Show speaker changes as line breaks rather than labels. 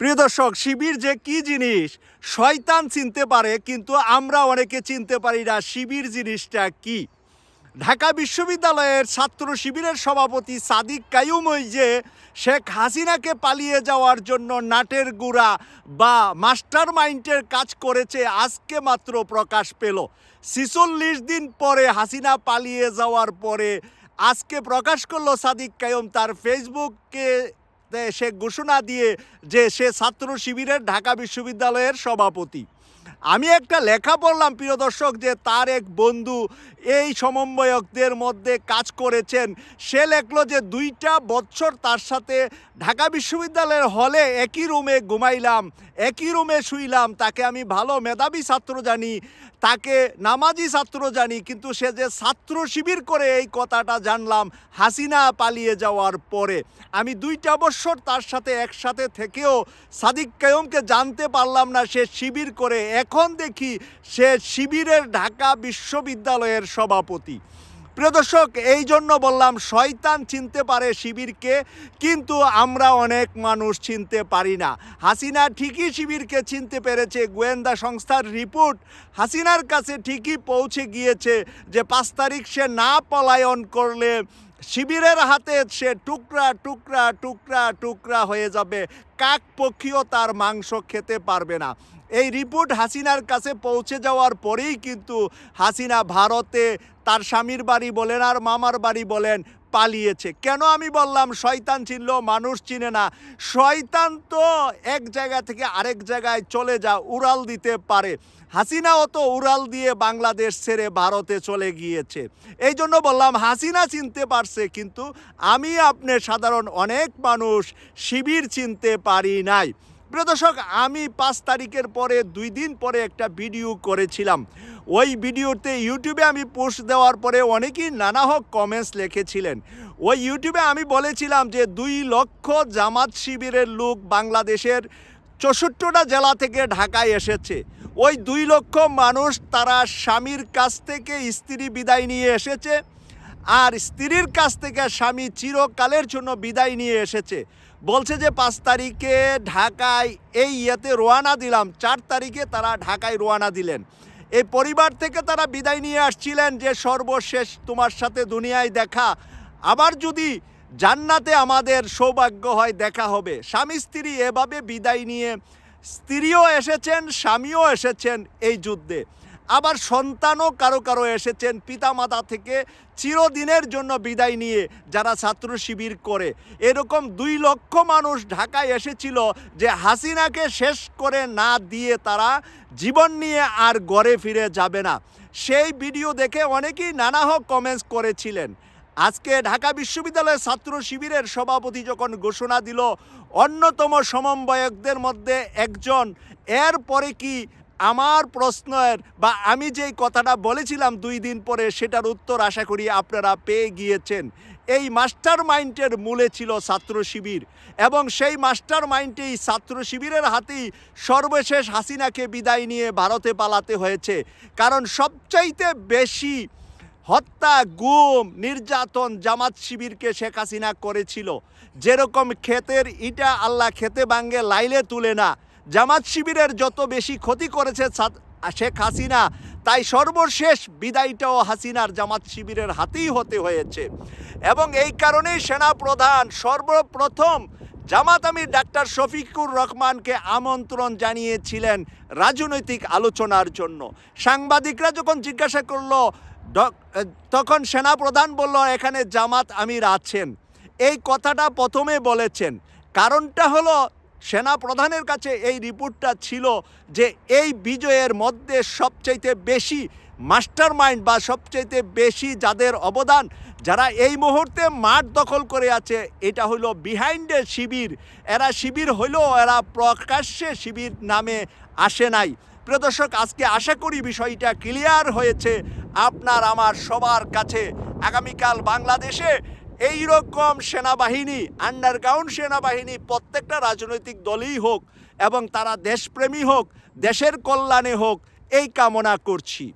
প্রিয় দর্শক, শিবির যে কি জিনিস, শয়তান চিনতে পারে, কিন্তু আমরা অনেকে চিনতে পারি না শিবির জিনিসটা কি। ঢাকা বিশ্ববিদ্যালয়ের ছাত্র শিবিরের সভাপতি সাদিক কায়ুম ওই যে শেখ হাসিনাকে পালিয়ে যাওয়ার জন্য নাটের গুড়া বা মাস্টার মাইন্ডের কাজ করেছে, আজকে মাত্র প্রকাশ পেল। ছিচল্লিশ দিন পরে হাসিনা পালিয়ে যাওয়ার পরে আজকে প্রকাশ করল সাদিক কায়ুম তার ফেসবুককে তে সে ঘোষণা দিয়ে যে সে ছাত্র শিবিরের ঢাকা বিশ্ববিদ্যালয়ের সভাপতি। আমি একটা লেখা পড়লাম, প্রিয় দর্শক, যে তার এক বন্ধু এই সমন্বয়কদের মধ্যে কাজ করেছেন। সে লেখলো যে দুইটা বছর তার সাথে ঢাকা বিশ্ববিদ্যালয়ের হলে একই রুমে ঘুমাইলাম, একই রুমে শুইলাম, তাকে আমি ভালো মেধাবী ছাত্র জানি। তাকে নামাজি ছাত্র জানি, কিন্তু সে যে ছাত্র শিবির করে এই কথাটা জানলাম, হাসিনা পালিয়ে যাওয়ার পরে। আমি দুইটা বছর তার সাথে একসাথে থেকেও সাদিক কায়মকে জানতে পারলাম না সে শিবির করে। এখন দেখি সে শিবিরের ঢাকা বিশ্ববিদ্যালয়ের সভাপতি। প্রিয় দর্শক এই জন্য বললাম, শয়তান চিনতে পারে শিবিরকে, কিন্তু আমরা অনেক মানুষ চিনতে পারি না। হাসিনা ঠিকই শিবিরকে চিনতে পেরেছে, গোয়েন্দা সংস্থার রিপোর্ট হাসিনার কাছে ঠিকই পৌঁছে গিয়েছে যে পাঁচ তারিখ সে না পলায়ন করলে শিবিরের হাতে সে টুকরা টুকরা টুকরা টুকরা হয়ে যাবে। কাক পক্ষীও তার মাংস খেতে পারবে না। এই রিপোর্ট হাসিনার কাছে পৌঁছে যাওয়ার পরেই কিন্তু হাসিনা ভারতে তার স্বামীর বাড়ি বলেন আর মামার বাড়ি বলেন পালিয়েছে। কেন আমি বললাম শয়তান চিনল, মানুষ চিনে না। শয়তান তো এক জায়গা থেকে আরেক জায়গায় চলে যা, উড়াল দিতে পারে। হাসিনাও তো উড়াল দিয়ে বাংলাদেশ ছেড়ে ভারতে চলে গিয়েছে। এই জন্য বললাম, হাসিনা চিনতে পারছে, কিন্তু আমি আপনি সাধারণ অনেক মানুষ শিবির চিনতে পারি নাই। প্রিয় দর্শক, আমি পাঁচ তারিখের পরে, দুই দিন পরে একটা ভিডিও করেছিলাম। ওই ভিডিওতে ইউটিউবে আমি পোস্ট দেওয়ার পরে অনেকেই নানা হোক কমেন্টস লিখেছিলেন। ওই ইউটিউবে আমি বলেছিলাম যে, দুই লক্ষ জামাত শিবিরের লোক বাংলাদেশের চৌষট্টিটা জেলা থেকে ঢাকায় এসেছে। ওই দুই লক্ষ মানুষ তারা স্বামীর কাছ থেকে স্ত্রী বিদায় নিয়ে এসেছে। আর স্ত্রীর কাছ থেকে স্বামী চিরকালের জন্য বিদায় নিয়ে এসেছে। বলছে যে পাঁচ তারিখে ঢাকায় এই ইয়েতে রোয়ানা দিলাম। চার তারিখে তারা ঢাকায় রোয়ানা দিলেন। এই পরিবার থেকে তারা বিদায় নিয়ে আসছিলেন যে, সর্বশেষ তোমার সাথে দুনিয়ায় দেখা। আবার যদি জান্নাতে আমাদের সৌভাগ্য হয়, দেখা হবে। স্বামী স্ত্রী এভাবে বিদায় নিয়ে স্ত্রীও এসেছেন, স্বামীও এসেছেন এই যুদ্ধে। আবার সন্তানও কারও কারও এসেছেন পিতামাতা থেকে চিরদিনের জন্য বিদায় নিয়ে যারা ছাত্র শিবির করে। এরকম দুই লক্ষ মানুষ ঢাকায় এসেছিল যে হাসিনাকে শেষ করে না দিয়ে তারা জীবন নিয়ে আর ঘরে ফিরে যাবে না। সেই ভিডিও দেখে অনেকেই নানা হোক কমেন্টস করেছিলেন। আজকে ঢাকা বিশ্ববিদ্যালয়ের ছাত্র শিবিরের সভাপতি যখন ঘোষণা দিল, অন্যতম সমন্বয়কদের মধ্যে একজন, এরপরে কি আমার প্রশ্নের বা আমি যেই কথাটা বলেছিলাম দুই দিন পরে সেটার উত্তর আশা করি আপনারা পেয়ে গিয়েছেন। এই মাস্টার মাইন্ডের মূলে ছিল ছাত্র শিবির এবং সেই মাস্টার মাইন্ডেই ছাত্র শিবিরের হাতেই সর্বশেষ হাসিনাকে বিদায় নিয়ে ভারতে পালাতে হয়েছে। কারণ সবচাইতে বেশি হত্যা, গুম, নির্যাতন জামাত শিবিরকে শেখ হাসিনা করেছিল। যেরকম ক্ষেতের ইটা আল্লাহ খেতে ভাঙ্গে লাইলে তুলে না জামাত শিবিরের যত বেশি ক্ষতি করেছে শেখ হাসিনা, তাই সর্বশেষ বিদায়টাও হাসিনার জামাত শিবিরের হাতেই হতে হয়েছে। এবং এই কারণেই সেনা প্রধান সর্বপ্রথম জামাত আমির ডাক্তার শফিকুর রহমানকে আমন্ত্রণ জানিয়েছিলেন রাজনৈতিক আলোচনার জন্য। সাংবাদিকরা যখন জিজ্ঞাসা করল তখন সেনাপ্রধান বলল, এখানে জামাত আমির আছেন। এই কথাটা প্রথমে বলেছেন। কারণটা হলো সেনা প্রধানের কাছে এই রিপোর্টটা ছিল যে এই বিজয়ের মধ্যে সবচাইতে বেশি মাস্টার মাইন্ড বা সবচাইতে বেশি যাদের অবদান, যারা এই মুহূর্তে মাঠ দখল করে আছে, এটা হলো বিহাইন্ডে শিবির। এরা শিবির হইলেও এরা প্রকাশ্যে শিবির নামে আসে নাই। প্রিয় দর্শক, আজকে আশা করি বিষয়টা ক্লিয়ার হয়েছে। আপনার, আমার, সবার কাছে আগামীকাল বাংলাদেশে এই রকম সেনাবাহিনী আন্ডারগ্রাউন্ড সেনাবাহিনী প্রত্যেকটা রাজনৈতিক দলই হোক এবং তারা দেশপ্রেমী হোক, দেশের কল্যাণে হোক, এই কামনা করছি।